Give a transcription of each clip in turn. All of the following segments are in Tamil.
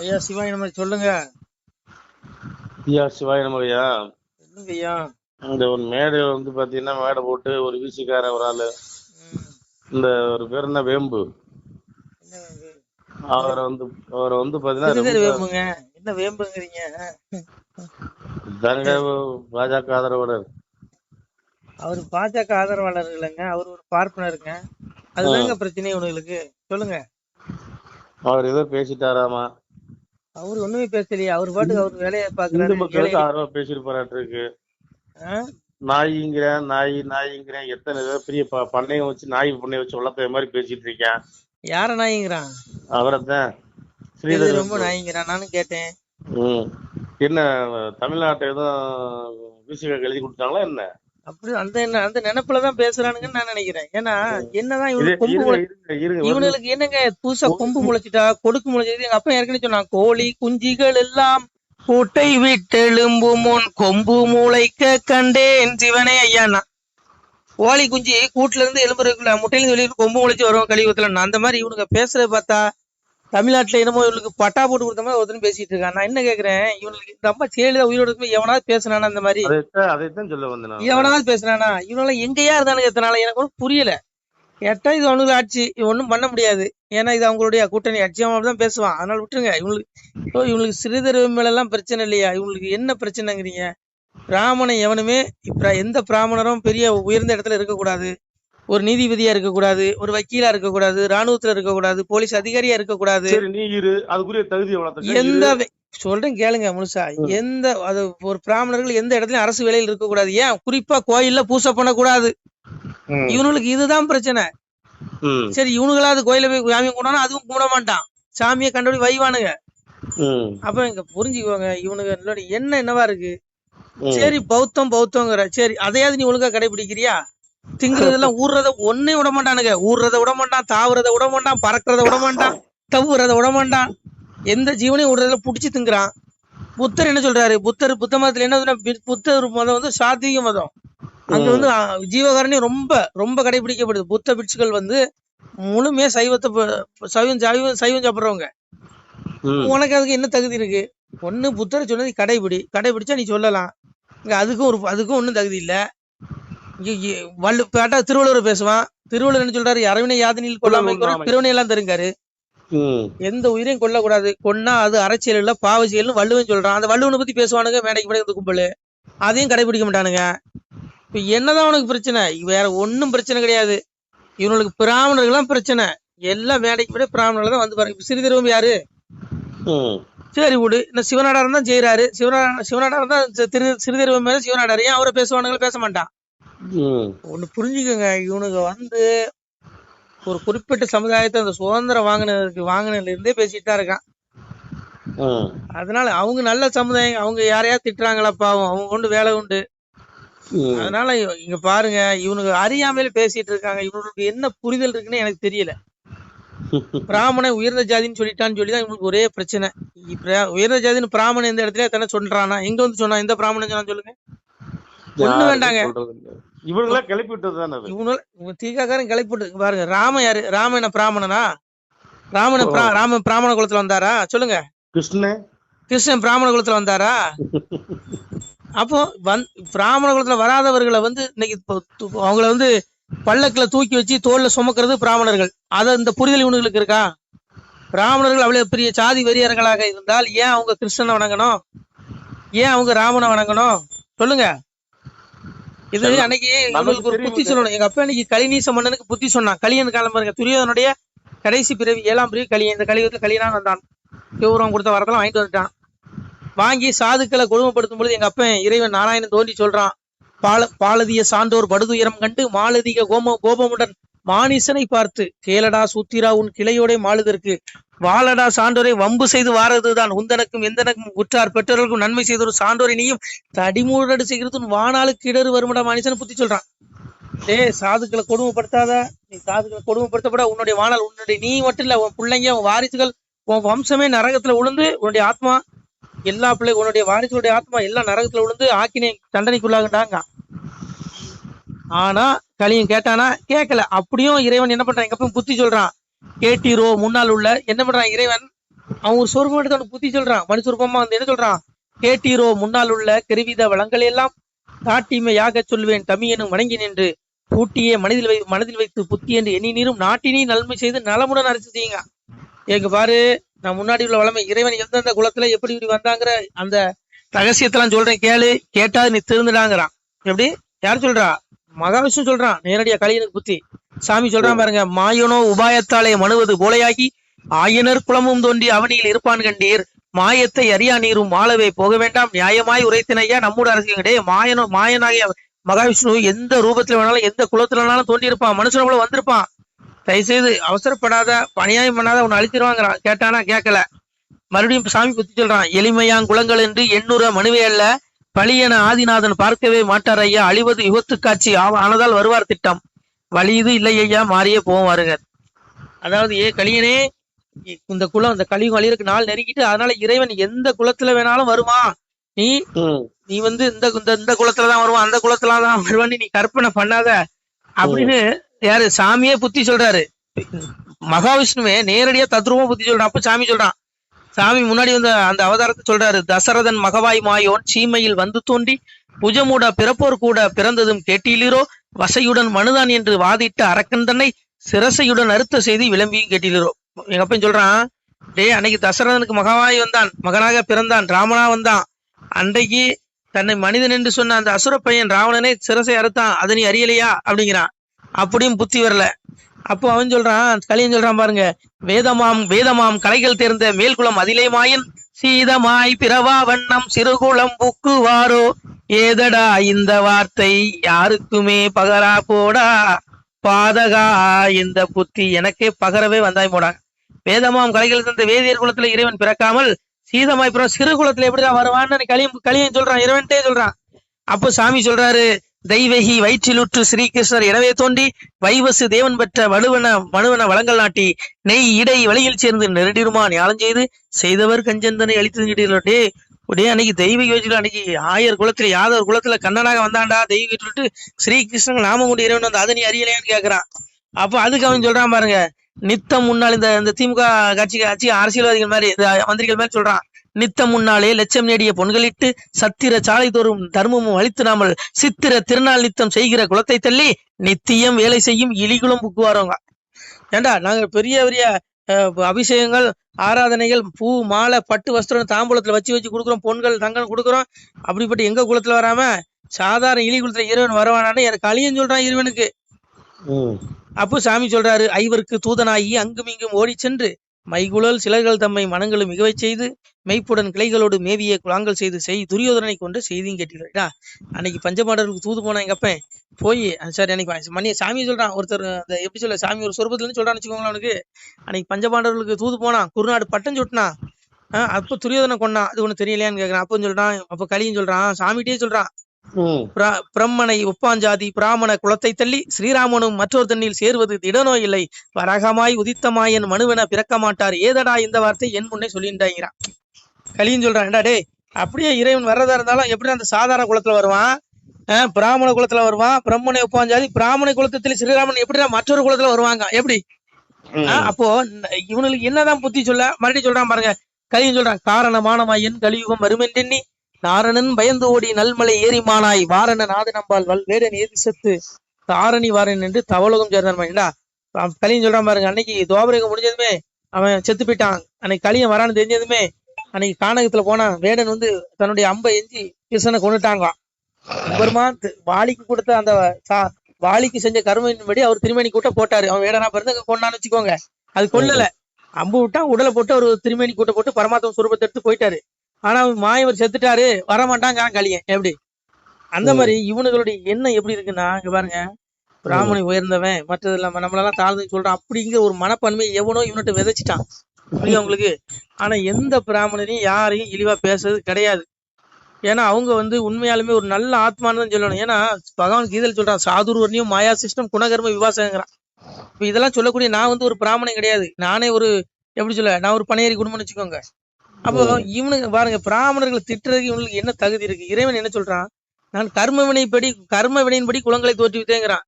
ஐயா சிவாய் நம்ம சொல்லுங்க. ஐயா சிவாய நமகையா? சொல்லுங்க ஐயா இந்த ஒரு மேடை வந்து பாத்தீங்கன்னா மேடை போட்டு ஒரு வீசிக்கார ஒரு ஆளு. இந்த ஒரு பேர் என்ன? வேம்பு? அவரை வந்து அவரை வந்து பாத்தீங்கன்னா வேம்புங்க? என்ன வேம்புங்கிறீங்க? தாங்க பாஜக ஆதரவாளர். அவர் பாஜக ஆதரவாளர் இல்லைங்க அவர் ஒரு பார்ப்பனருங்க. அதுதாங்க பிரச்சனை உங்களுக்கு சொல்லுங்க. அவர் ஏதோ பேசிட்டாராமா? அவர் ஒண்ணுமே பேசலையே அவர் பாட்டுக்கு அவர் வேலையை இந்து பாக்குறாரு மக்களுக்கு ஆதரவா பேசியிருப்பாராட்டு இருக்கு? நாய்ங்கிறேன் நாய் நாய்ங்கிறேன் எத்தனை பேர் பெரிய ப- பண்ணையம் வச்சு நாய் பண்ணைய வச்சு வளர்த்த மாதிரி பேசிட்டு இருக்கேன் யார நாய்ங்கிறான் அவரைத்தான் இது ஸ்ரீதர் ரொம்ப நாய்ங்கிறான் நானும் கேட்டேன் என்ன தமிழ்நாட்டை எதுவும் விசிக எழுதி கொடுத்தாங்களா என்ன அப்படி அந்த என்ன அந்த நினைப்புலதான் பேசுறானுங்கன்னு நான் நினைக்கிறேன். ஏன்னா என்னதான் இவனுக்கு கொம்பு இவனுக்கு என்னங்க புதுசா கொம்பு முளைச்சிட்டா? கொடுக்கு முளைச்சது. எங்க அப்பா ஏற்கனவே சொன்னான் கோழி குஞ்சிகள் எல்லாம் கூட்டை விட்டெழும்பு முன் கொம்பு முளைக்க கண்டேன் சிவனே ஐயாண்ணா கோழி குஞ்சு கூட்டுல இருந்து எலும்புறதுக்குள்ள முட்டையில இருந்து வெளியே கொம்பு முளைச்சு வரும் கழிவுத்துல அந்த மாதிரி இவனுங்க பேசுறத பார்த்தா தமிழ்நாட்டுல என்னமோ இவனுக்கு பட்டா போட்டு கொடுத்த மாதிரி ஒருத்தன் பேசிட்டு இருக்கான். நான் என்ன கேக்குறேன்? இவனுக்கு அம்மா செயலிதான் உயிரோட இருக்கும்போது எவனாவது பேசுனானா அந்த மாதிரி? அதைத்தான் அதைத்தான் சொல்ல வந்தேன் நான். எவனாவது பேசுறானா இவனெல்லாம் எங்கேயா இருந்தானுங்க எத்தனால எனக்கு ஒன்றும் புரியல. கேட்டா இது அவனுக்கு ஆட்சி. ஒண்ணும் பண்ண முடியாது. ஏன்னா இது அவங்களுடைய கூட்டணி ஆட்சி. அவன் தான் பேசுவான். அதனால விட்டுருங்க. இவங்களுக்கு இவங்களுக்கு சிறுதர் மேல எல்லாம் பிரச்சனை இல்லையா? இவங்களுக்கு என்ன பிரச்சனைங்கிறீங்க? பிராமணன் எவனுமே இப்ப எந்த பிராமணரும் பெரிய உயர்ந்த இடத்துல இருக்கக்கூடாது. ஒரு நீதிபதியா இருக்கக்கூடாது ஒரு வக்கீலா இருக்கக்கூடாது ராணுவத்துல இருக்கக்கூடாது போலீஸ் அதிகாரியா இருக்கக்கூடாது. எந்த சொல்றேன் கேளுங்க முழுசா எந்த அது ஒரு பிராமணர்கள் எந்த இடத்துலயும் அரசு வேலையில் இருக்கக்கூடாது. ஏன்? குறிப்பா கோயில்ல பூசை பண்ணக்கூடாது. இவனுங்களுக்கு இதுதான் பிரச்சனை. சரி இவனுங்களாவது கோயில போய் சாமி கும்பிடானா அதுவும் கும்பிட மாட்டான். சாமியை கண்டபடி வைவானுங்க. அப்ப இங்க புரிஞ்சுக்குவாங்க இவனுங்க என்ன என்னவா இருக்கு? சரி பௌத்தம் பௌத்தங்கிற சரி அதையாவது நீ ஒழுங்கா கடைபிடிக்கிறியா? திங்குறதெல்லாம் ஊர்றத ஒன்னே விட மாட்டானுங்க. ஊர்றத விட மாட்டான் தாவுறத விட மாட்டான் பறக்கிறத விட மாட்டான் தவுறத விட மாட்டான். எந்த ஜீவனையும் விடுறதுல புடிச்சு திங்குறான். புத்தர் என்ன சொல்றாரு? புத்தர் புத்த மதத்துல என்ன புத்தர் மதம் வந்து சாத்வீக மதம். அங்க வந்து ஜீவகாரணி ரொம்ப ரொம்ப கடைபிடிக்கப்படுது. புத்த பிட்சுகள் வந்து முழுமையா சைவத்தை சைவம் சைவம் சைவம் சாப்பிடுறவங்க. உனக்கு அதுக்கு என்ன தகுதி இருக்கு? ஒண்ணு புத்தர் சொன்னது கடைபிடி கடைபிடிச்சா நீ சொல்லலாம். இங்க அதுக்கும் ஒரு அதுக்கும் ஒண்ணும் தகுதி இல்ல. வள்ளு கேட்டா திருவள்ளுவர் பேசுவான். திருவள்ளுவர் என்ன சொல்றாரு? அரவினை யாதனில் கொல்லாமை. பிறவனை எல்லாம் தருங்காரு. எந்த உயிரையும் கொல்லக்கூடாது. கொன்னா அது அரசியல் இல்ல பாவ செயல்னு வள்ளுவன் சொல்றான். அந்த வள்ளுவனை பத்தி பேசுவானுங்க மேடைக்கு மேடை இந்த கும்பல். அதையும் கடைபிடிக்க மாட்டானுங்க. இப்ப என்னதான் உனக்கு பிரச்சனை? வேற ஒண்ணும் பிரச்சனை கிடையாது. இவனுக்கு பிராமணர்கள்லாம் பிரச்சனை. எல்லாம் மேடைக்கு மேடை பிராமணர்கள் தான் வந்து பாருங்க. சிறிதரவும் யாரு? சரி விடு. இந்த சிவநாடாரம் தான் செய்யறாரு சிவநா சிவநாடாரம் தான் திரு சிறுதெருவம் மேல சிவநாடார் ஏன் அவரை பேசுவானுங்க பேச மாட்டான். ஒண்ணு புரிஞ்சுக்கோங்க. இவனுங்க வந்து ஒரு குறிப்பிட்ட சமுதாயத்தை அந்த சுதந்திரம் வாங்கினதுக்கு வாங்கினதுல இருந்தே பேசிட்டு தான் இருக்கான். அதனால அவங்க நல்ல சமுதாயம் அவங்க யாரையா திட்டுறாங்களா பாவம் அவங்க கொண்டு வேலை உண்டு. அதனால இங்க பாருங்க இவனுக்கு அறியாமையில பேசிட்டு இருக்காங்க. இவனுக்கு என்ன புரிதல் இருக்குன்னு எனக்கு தெரியல. பிராமணன் உயர்ந்த ஜாதின்னு சொல்லிட்டான்னு சொல்லிதான் இவனுக்கு ஒரே பிரச்சனை. உயர்ந்த ஜாதின்னு பிராமணன் எந்த இடத்துல தானே சொல்றானா எங்க வந்து சொன்னா இந்த பிராமணன் சொன்னா சொல்லுங்க. ஒண்ணு வேண்டாங்க. இவங்களா கிளப்பி விட்டது தானே அது? இவனு இவங்க தீகாக்காரன் கிளப்பிட்டு இங்க பாருங்க ராம யாரு? ராம என்ன பிராமணனா? ராமன ராமன் பிராமண குலத்துல வந்தாரா? சொல்லுங்க. கிருஷ்ணன்? கிருஷ்ணன் பிராமண குலத்துல வந்தாரா? அப்போ வந் பிராமண குலத்துல வராதவர்களை வந்து இன்னைக்கு அவங்கள வந்து பல்லக்குல தூக்கி வச்சு தோல்ல சுமக்கிறது பிராமணர்கள். அத இந்த புரிதல் இவனுங்களுக்கு இருக்கா? பிராமணர்கள் அவ்வளவு பெரிய சாதி வெறியர்களாக இருந்தால் ஏன் அவங்க கிருஷ்ணனை வணங்கணும்? ஏன் அவங்க ராமனை வணங்கணும்? சொல்லுங்க. இது அன்னைக்கு இவங்களுக்கு ஒரு புத்தி சொல்லணும். எங்க அப்பா இன்னைக்கு கலிநீச மன்னனுக்கு புத்தி சொன்னான். கலியன் காலம் பாருங்க. துரியோதனுடைய கடைசி பிறவி ஏழாம் பிறவி கலியன். இந்த கலியுகத்துல கலியனான் வந்தான். கௌரவம் கொடுத்த வரதெல்லாம் வாங்கிட்டு வந்துட்டான். வாங்கி சாதுக்களை கொடுமைப்படுத்தும் பொழுது எங்க அப்பன் இறைவன் நாராயணன் தோன்றி சொல்றான் பால பாலதிய சான்றோர் படுதுயரம் கண்டு மாலதிக கோம கோபமுடன் மானிசனை பார்த்து கேளடா சூத்திரா உன் கிளையோட மாளுதற்கு. வாழடா சான்றோரை வம்பு செய்து வாரதுதான். உந்தனக்கும் எந்தனக்கும் உற்றார் பெற்றோர்களுக்கும் நன்மை செய்தொரு சான்றோரை நீயும் தடிமூடடு செய்கிறது. உன் வானாளுக்கு இடறு வருமடா மானிசனை புத்தி சொல்றான். டேய் சாதுக்களை கொடுமைப்படுத்தாத நீ சாதுக்களை கொடுமைப்படுத்தப்பட. உன்னுடைய வானால் உன்னுடைய நீ மட்டும் இல்ல உன் பிள்ளைங்க உன் வாரிசுகள் உன் வம்சமே நரகத்துல விழுந்து உன்னுடைய ஆத்மா எல்லா பிள்ளை உன்னுடைய வாரிசுகளுடைய ஆத்மா எல்லாம் நரகத்துல விழுந்து ஆக்கினை தண்டனைக்குள்ளாகண்டாங்க. ஆனா கலியும் கேட்டானா கேட்கல அப்படியும் இறைவன் என்ன பண்றான்? எங்க அப்பா புத்தி சொல்றான். கேட்டீரோ முன்னால் உள்ள. என்ன பண்றான் இறைவன்? அவன் ஒரு சொருபம் எடுத்து அவனுக்கு புத்தி சொல்றான். மனு சொருபமா வந்து என்ன சொல்றான்? கேட்டீரோ முன்னால் உள்ள கருவித வளங்கள் எல்லாம் நாட்டிமையாக சொல்வேன். தமியனும் வணங்கி நின்று பூட்டியே மனதில் வை மனதில் வைத்து புத்தி என்று எண்ணி நீரும் நாட்டினே நன்மை செய்து நலமுடன் அரசு செய்யுங்க. எங்க பாரு நான் முன்னாடி உள்ள வளமை. இறைவன் எந்தெந்த குலத்துல எப்படி இப்படி வந்தாங்கிற அந்த ரகசியத்தெல்லாம் சொல்றேன். கேளு கேட்டாது நீ திருந்துடாங்கிறான். எப்படி? யார் சொல்றா? மகாவிஷ்ணு சொல்றான் நேரடியா கலியனுக்கு புத்தி. சாமி சொல்றான் பாருங்க மாயனோ உபாயத்தாலே மனுவது போலையாகி ஆயனர் குலமும் தோன்றி அவனியில் இருப்பான் கண்டீர். மாயத்தை அறியா நீரும் மாளவே போக வேண்டாம் நியாயமாய் உரைத்தினையா நம்முடைய அரசியலே மாயனோ மாயனாகிய மகாவிஷ்ணு எந்த ரூபத்துல வேணாலும் எந்த குலத்துல வேணாலும் தோண்டி இருப்பான் மனுஷன கூட வந்திருப்பான். தயவுசெய்து அவசரப்படாத பணியாயம் பண்ணாத உன்னை அழிச்சிருவாங்கிறான் கேட்டானா கேட்கல. மறுபடியும் சாமி புத்தி சொல்றான் எளிமையாங்குளங்கள் என்று எண்ணுற மனுவே அல்ல பழியென ஆதிநாதன் பார்க்கவே மாட்டார் ஐயா. அழிவது யுகத்து காட்சி ஆனதால் வருவார் திட்டம். வலியுது இல்லை ஐயா. மாறியே போவோம் வருங்க அதாவது ஏ கலியனே இந்த குலம் இந்த கலியுகம் அழியறதுக்கு நாள் நெருங்கிட்டு அதனால இறைவன் எந்த குலத்துல வேணாலும் வருவான் நீ நீ வந்து இந்த இந்த இந்த குலத்துல தான் வருவான் அந்த குலத்துல தான் வருவான்னு நீ கற்பனை பண்ணாத. அப்படின்னு யாரு? சாமியே புத்தி சொல்றாரு. மகாவிஷ்ணுவே நேரடியா தத்ரூபமா புத்தி சொல்றான். அப்ப சாமி சொல்றான் சாமி முன்னாடி வந்து அந்த அவதாரத்தை சொல்றாரு தசரதன் மகவாய் மாயோன் சீமையில் வந்து தோன்றி புஜமூட பிறப்போர் கூட பிறந்ததும் கேட்டீலீரோ? வசையுடன் மனுதான் என்று வாதிட்ட அரக்கந்தனை சிரசையுடன் அறுத்த செய்தி விளம்பியும் கேட்டீலீரோ? எங்க அப்பன் சொல்றான் டேய் அன்னைக்கு தசரதனுக்கு மகவாய் வந்தான் மகனாக பிறந்தான் ராமனா வந்தான். அன்றைக்கு தன்னை மனிதன் என்று சொன்ன அந்த அசுர பையன் ராவணனே சிரசை அறுத்தான் அதை நீ அறியலையா? அப்படிங்கிறான். அப்படியும் புத்தி வரல. அப்போ அவன் சொல்றான் கலியன் சொல்றான் பாருங்க வேதமாம் வேதமாம் கலைகள் தேர்ந்த மேல்குளம் அதிலே மாயின் சீதமாய் பிறவா வண்ணம் சிறுகுளம் புக்குவாரோ? ஏதடா இந்த வார்த்தை? யாருக்குமே பகரா போடா? பாதகா? இந்த புத்தி எனக்கே பகரவே வந்தாய் போடா. வேதமாம் கலைகள் தந்த வேதியர் குலத்துல இறைவன் பிறக்காமல் சீதமாய் பிற சிறு குலத்துல எப்படிதான் வருவான்னு கலியும் கலியன் சொல்றான் இறைவன்ட்டே சொல்றான். அப்போ சாமி சொல்றாரு தெய்வகி வயிற்றிலுற்று ஸ்ரீகிருஷ்ணர் எனவே தோன்றி வைவசு தேவன் பெற்ற வலுவன மனுவன வளங்கள் நாட்டி நெய் இடை வழியில் சேர்ந்து நெருடிருமா ஞானம் செய்து செய்தவர் கஞ்சந்தனை அழித்து உடனே அன்னைக்கு தெய்வ யோஜில அன்னைக்கு ஆயர் குலத்துல யாதவர் குலத்துல கண்ணனாக வந்தாண்டா? தெய்வ விட்டு ஸ்ரீகிருஷ்ணன் நாமம் கொண்டு இறைவன் வந்து அதை நீ அறியலையான்னு கேக்குறான். அப்போ அதுக்கு அவன் சொல்றான் பாருங்க. நித்தம் முன்னாள் இந்த இந்த திமுக கட்சி கட்சி அரசியல்வாதிகள் மாதிரி இந்த மந்திரிகள் மாதிரி சொல்றான். நித்தம் முன்னாலே லட்சம் நேடிய பொன்களிட்டு சத்திர சாலை தோறும் தர்மமும் அளித்து சித்திர திருநாள் நித்தம் செய்கிற குலத்தை தள்ளி நித்தியம் வேலை செய்யும் இலிகுலம் புக்குவாரவங்க ஏண்டா நாங்க பெரிய பெரிய அபிஷேகங்கள் ஆராதனைகள் பூ மாலை பட்டு வஸ்திரம் தாம்பூலத்துல வச்சு வச்சு கொடுக்குறோம் பொன்கள் தங்கம் கொடுக்குறோம். அப்படிப்பட்ட எங்க குலத்துல வராம சாதாரண இலி குலத்துல இறைவன் வரவானான்னு எனக்கு அழியன்னு சொல்றான் இறைவனுக்கு. அப்போ சாமி சொல்றாரு ஐவருக்கு தூதனாகி அங்கும் இங்கும் ஓடிச் சென்று மைகுழல் சிலர்கள் தம்மை மனங்களும் மிகவைச் செய்து மெய்ப்புடன் கிளைகளோடு மேவிய குழாங்கள் செய்து செய் துரியோதனை கொண்டு செய்தியும் கேட்டீர்களா. அன்னைக்கு பஞ்சபாண்டவர்களுக்கு தூது போனா எங்க அப்பன்? போய் சார் எனக்கு மணிய சாமி சொல்றான் ஒருத்தர் அந்த எப்படி சொல்ல சாமி ஒரு சொருபத்துல இருந்து சொல்றான்னு வச்சுக்கோங்களேன் அவனுக்கு. அன்னைக்கு பஞ்சபாண்டவர்களுக்கு தூது போனான் குருநாடு பட்டம் சுட்டினான் ஆஹ் துரியோதனை கொண்டான் அது ஒன்று தெரியலையான்னு கேட்குறான் அப்போ சொல்றான் அப்போ கலியும் சொல்றான் சாமிகிட்டே சொல்றான். பிரம்மனை ஒப்பாஞ்சாதி பிராமண குலத்தை தள்ளி ஸ்ரீராமனும் மற்றொரு தண்ணில் சேர்வது திடனோ இல்லை. வரகமாய் உதித்தமாயன் மனுவென பிறக்க மாட்டார் ஏதடா இந்த வார்த்தை என் முன்னே சொல்லிண்டாங்கிறான் கலியும் சொல்றான் "ஏண்டா டேய் அப்படியே இறைவன் வர்றதா இருந்தாலும் எப்படி அந்த சாதாரண குலத்துல வருவான்? பிராமண குலத்துல வருவான் பிரம்மனை ஒப்பாஞ்சாதி பிராமண குலத்தில் ஸ்ரீராமன் எப்படிடா மற்றொரு குலத்துல வருவாங்க? எப்படி? அப்போ இவனுக்கு என்னதான் புத்தி சொல்ல மறுபடியும் சொல்றான் பாருங்க. கலியும் சொல்றான் காரணமானமாயன் கலியுகம் வருமென்றெண்ணி நாரணன் பயந்து ஓடி நல்மலை ஏறிமானாய். வாரண நாத நம்பால் வல் வேடன் ஏறி செத்து தாரணி வாரன் என்று தவலோகம் சேர்ந்தான் மணிடா கலியும் சொல்றான் பாருங்க அன்னைக்கு துவாபரகம் முடிஞ்சதுமே அவன் செத்து போயிட்டான். அன்னைக்கு கலியன் வரான்னு தெரிஞ்சதுமே அன்னைக்கு கானகத்துல போனான். வேடன் வந்து தன்னுடைய அம்பை எஞ்சி கிருஷ்ணனை கொண்டுட்டாங்க அப்புறமா தி- வாலிக்கு கொடுத்த அந்த சா- வாலிக்கு செஞ்ச கருமையின்படி அவர் திருமணி கூட்ட போட்டாரு. அவன் வேடனா பிறந்து கொண்டான்னு வச்சுக்கோங்க. அது கொல்லல. அம்பு விட்டா உடலை போட்டு அவர் திருமணி கூட்ட போட்டு பரமாத்ம சுரூபத்தை எடுத்து போயிட்டாரு. ஆனா மாயவர் செத்துட்டாரு வரமாட்டாங்க கலியன். எப்படி? அந்த. மாதிரி இவனுங்களுடைய எண்ணம் எப்படி இருக்குன்னா இங்க பாருங்க. பிராமணி உயர்ந்தவன் மற்றது இல்லாம நம்மளெல்லாம் தாழ்ந்து சொல்றான் அப்படிங்கிற ஒரு மனப்பான்மை எவனோ இவன்கிட்ட விதைச்சிட்டான். புரியுதா உங்களுக்கு? ஆனா எந்த பிராமணனையும் யாரையும் இழிவா பேசுறது கிடையாது. ஏன்னா அவங்க வந்து உண்மையாலுமே ஒரு நல்ல ஆத்மான்னு தான் சொல்லணும். ஏன்னா பகவான் கீதையில சொல்றான் சாதுர்வர்ணியும் மாயா சிஸ்டம் குணகர்ம விவாசங்கிறான் இப்ப இதெல்லாம் சொல்லக்கூடிய நான் வந்து ஒரு பிராமணன் கிடையாது. நானே ஒரு எப்படி சொல்ல நான் ஒரு பனையேறி குடும்பம்னு வச்சுக்கோங்க. அப்போ இவனுக்கு பாருங்க பிராமணர்களை திட்டுறதுக்கு இவனுக்கு என்ன தகுதி இருக்கு? இறைவன் என்ன சொல்றான்? நான் கர்ம வினைப்படி கர்ம வினையின்படி குலங்களை தோற்றுவித்தேங்கிறான்.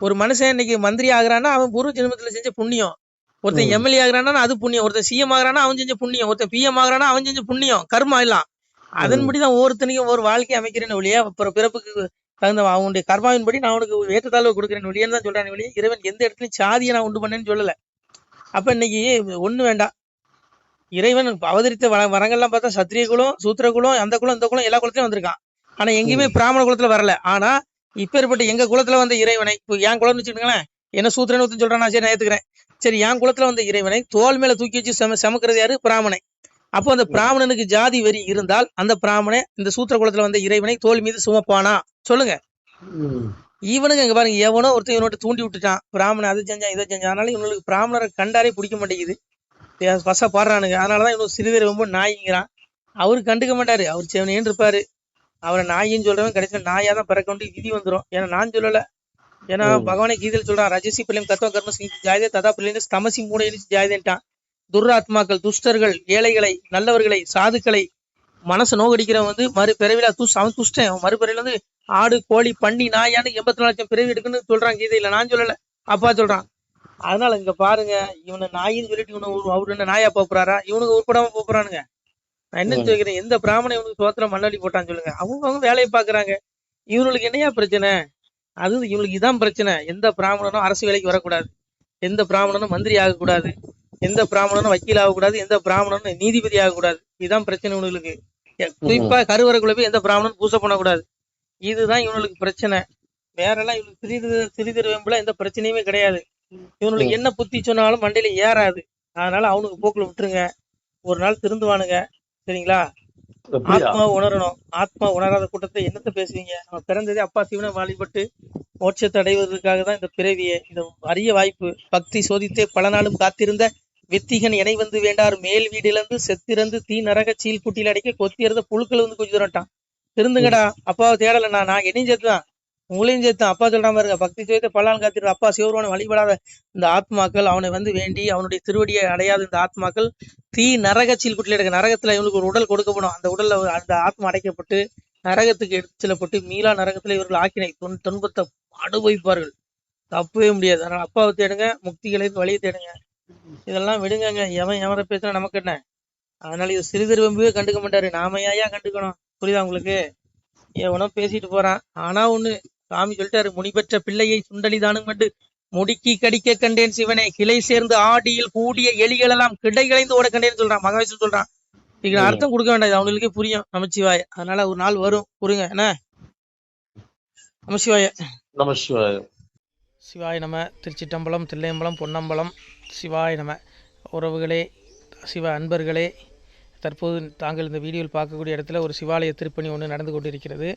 ஒரு மனுஷன் இன்னைக்கு மந்திரி ஆகுறான்னா அவன் பூர்வ ஜென்மத்துல செஞ்ச புண்ணியம். ஒருத்தன் எம்எல்ஏ ஆகுறானா அது புண்ணியம். ஒருத்தன் சிஎம் ஆகுறானா அவன் செஞ்ச புண்ணியம். ஒருத்தன் பிஎம் ஆகுறானா அவன் செஞ்ச புண்ணியம். கர்மா எல்லாம். அதன்படிதான் ஒவ்வொருத்தனையும் ஒரு வாழ்க்கை அமைக்கிறேன்னு ஒழிய அப்புறம் பிறப்புக்கு தகுந்த அவனுடைய கர்மாவின்படி நான் அவனுக்கு ஏற்றத்தாழ்வு கொடுக்குறேன் ஒழியன்னு தான் சொல்றான் ஒழிய இறைவன் எந்த இடத்துலயும் சாதியை நான் உண்டு பண்ணேன்னு சொல்லல. அப்ப இன்னைக்கு ஒண்ணு வேண்டாம். இறைவன் அவதரித்த வர வரங்கள்லாம் பார்த்தா சத்திரிய குலம் சூத்திர குலம் அந்த குலம் இந்த குலம் எல்லா குலத்திலயும் வந்திருக்கான். ஆனா எங்கேயுமே பிராமண குலத்துல வரல. ஆனா இப்பேற்பட்ட எங்க குலத்துல வந்த இறைவனை இப்போ என் குலம்னு வச்சுக்கோங்களேன் என்ன சூத்திரன்னு ஒருத்தன் சொல்றான் நான் சரி நான் ஏத்துக்கிறேன். சரி என் குலத்துல வந்த இறைவனை தோல் மேல தூக்கி வச்சு செம செமக்கிறது யாரு? பிராமணன். அப்போ அந்த பிராமணனுக்கு ஜாதி வெறி இருந்தால் அந்த பிராமணன் இந்த சூத்திர குலத்துல வந்த இறைவனை தோல் மீது சுமப்பானா? சொல்லுங்க. ம். இவனுக்கு இங்க பாருங்க எவனோ ஒருத்தன் இவனோட தூண்டி விட்டுட்டான். பிராமணன் அதை செஞ்சான் இதை செஞ்சான். அதனால இவனுக்கு பிராமணரை கண்டாரே பிடிக்க மாட்டேங்குது. பசா பாடுறானுங்க. அதனாலதான் இவனுக்கு சிறுதர் ரொம்ப நாய்ங்கிறான். அவரு கண்டுக்க மாட்டாரு. அவர் செவனேன்னு இருப்பாரு. அவரை நாயின்னு சொல்றவன் கடைசியில் நாயா தான் பிறக்க வேண்டிய விதி வந்துரும். ஏன்னா நான் சொல்லல. ஏன்னா. பகவானே கீதையில் சொல்றான் ரஜசி பிள்ளையும் தத்துவ கர்ம ஜாயதே ததா பிள்ளைங்க தமசி மூடை ஜாயதேன்ட்டான். துர்ராத்மாக்கள் துஷ்டர்கள் ஏழைகளை நல்லவர்களை சாதுக்களை மனசு நோகடிக்கிறவன் வந்து மறு பிறவில துஷ் அவன் துஷ்டன். அவன் மறுபிறவில வந்து ஆடு கோழி பண்ணி நாயான்னு எண்பத்தி நாலு லட்சம் பிறவி எடுக்குன்னு சொல்றான் கீதையில. நான் சொல்லல. அப்பா சொல்றான் அதனால இங்க பாருங்க இவனை நாயின்னு சொல்லிட்டு இவனை அவரு என்ன நாயா போப்புறாரா இவனுக்கு உருப்படாம போப்புறானுங்க நான் என்ன ம். சொல்கிறேன் எந்த பிராமணன் இவனுக்கு சோத்திரம் மண்ணடி போட்டான்னு சொல்லுங்க. அவங்க அவங்க வேலையை பாக்குறாங்க. இவனுக்கு என்னையா பிரச்சனை? அது இவனுக்கு இதான் பிரச்சனை. எந்த பிராமணனும் அரசு வேலைக்கு வரக்கூடாது. எந்த பிராமணனும் மந்திரி ஆகக்கூடாது. எந்த பிராமணனும் வக்கீல் ஆகக்கூடாது. எந்த பிராமணனும் நீதிபதி ஆகக்கூடாது. இதுதான் பிரச்சனை இவனுக்கு குறிப்பா கருவறைக்குள்ள போய் எந்த பிராமணனும் பூசை பண்ணக்கூடாது. இதுதான் இவனுக்கு பிரச்சனை. வேற எல்லாம் இவனுக்கு சிறிது சிறிதர் வெம்புல எந்த பிரச்சனையுமே கிடையாது. இவனுக்கு என்ன புத்தி சொன்னாலும் மண்டையில ஏறாது. அதனால அவனுக்கு போக்குல விட்டுருங்க. ஒரு நாள் திருந்துவானுங்க. சரிங்களா? ஆத்மா உணரணும். ஆத்மா உணராத கூட்டத்தை என்னத்த பேசுவீங்க? நம்ம பிறந்ததே அப்பா சிவனை வழிபட்டு மோட்சத்தை அடைவதற்காக தான் இந்த பிறவியே. இது அரிய வாய்ப்பு. பக்தி சோதித்தே பல நாளும் காத்திருந்த வித்திகன் இணை வந்து வேண்டார். மேல் வீடிலிருந்து செத்திறந்து தீ நரக சீல் குட்டியில் அடைக்க கொத்தியிருந்த புழுக்கள் வந்து கொஞ்சம் தூரட்டான் திருந்துங்கடா. அப்பாவை தேடலண்ணா. நான் என்னையும் சேர்த்துதான். உங்களையும் சேர்த்து அப்பா சொல்றாம பாருங்க பக்தி சேர்த்து பல காத்திரு. அப்பா சிவருவனை வழிபடாத இந்த ஆத்மாக்கள் அவனை வந்து வேண்டி அவனுடைய திருவடியை அடையாத இந்த ஆத்மாக்கள் தீ நரக குட்டில இருக்க. எடுக்க நரகத்துல இவனுக்கு ஒரு உடல் கொடுக்கப்படும். அந்த உடல்ல அந்த ஆத்மா அடைக்கப்பட்டு நரகத்துக்கு எடுத்து செல்லப்பட்டு மீளா நரகத்துல இவர்கள் ஆக்கினை துன் துன்பத்தை அனுபவிப்பார்கள் தப்பவே முடியாது. அதனால அப்பாவை தேடுங்க முக்திகளை வழியை தேடுங்க. இதெல்லாம் விடுங்கங்க. எவன் எவரை பேசுனா நமக்கு என்ன? அதனால இது சிறிதர் கண்டுக்க மாட்டாரு. நாம ஏன் கண்டுக்கணும்? புரியுதா உங்களுக்கு? எவனோ பேசிட்டு போறான். ஆனா ஒண்ணு சாமி சொல்லிட்டாரு முனி பெற்ற பிள்ளையை சுண்டலிதானும் கண்டு முடுக்கி கடிக்க கண்டேன் சிவனை. கிளை சேர்ந்து ஆடியில் கூடிய எலிகள் எல்லாம் கிடைகளைந்து ஓட கண்டேன்னு சொல்றான். மகவேசன் சொல்றான். இதுக்கு நான் அர்த்தம் கொடுக்க வேண்டாம். இது அவங்களுக்கே புரியும். நமச்சிவாய. அதனால ஒரு நாள் வரும். புரியுங்க. என்ன? நமச்சிவாய. நம சிவாய சிவாய நம. திருச்சிட்டம்பலம் தில்லையம்பலம் பொன்னம்பலம். சிவாய நம. உறவுகளே சிவ அன்பர்களே. தற்போது தாங்கள் இந்த வீடியோவில் பார்க்கக்கூடிய இடத்துல ஒரு சிவாலய திருப்பணி ஒன்று நடந்து கொண்டிருக்கிறது.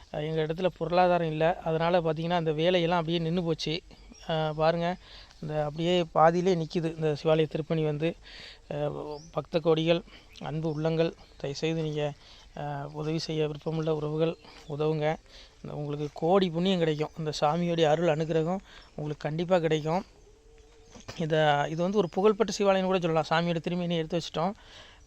எங்கள் இடத்துல பொருளாதாரம் இல்லை. அதனால் பார்த்தீங்கன்னா அந்த வேலையெல்லாம் அப்படியே நின்று போச்சு. பாருங்கள் இந்த அப்படியே பாதியிலே நிற்கிது இந்த சிவாலய திருப்பணி வந்து பக்த கோடிகள் அன்பு உள்ளங்கள் தயவுசெய்து நீங்கள் உதவி செய்ய விருப்பமுள்ள உறவுகள் உதவுங்க. இந்த உங்களுக்கு கோடி புண்ணியம் கிடைக்கும். இந்த சாமியோடைய அருள் அனுகிரகம் உங்களுக்கு கண்டிப்பாக கிடைக்கும். இதை இது வந்து ஒரு புகழ்பெற்ற சிவாலயம் கூட சொல்லலாம். சாமியோட திரும்பினி எடுத்து வச்சிட்டோம்.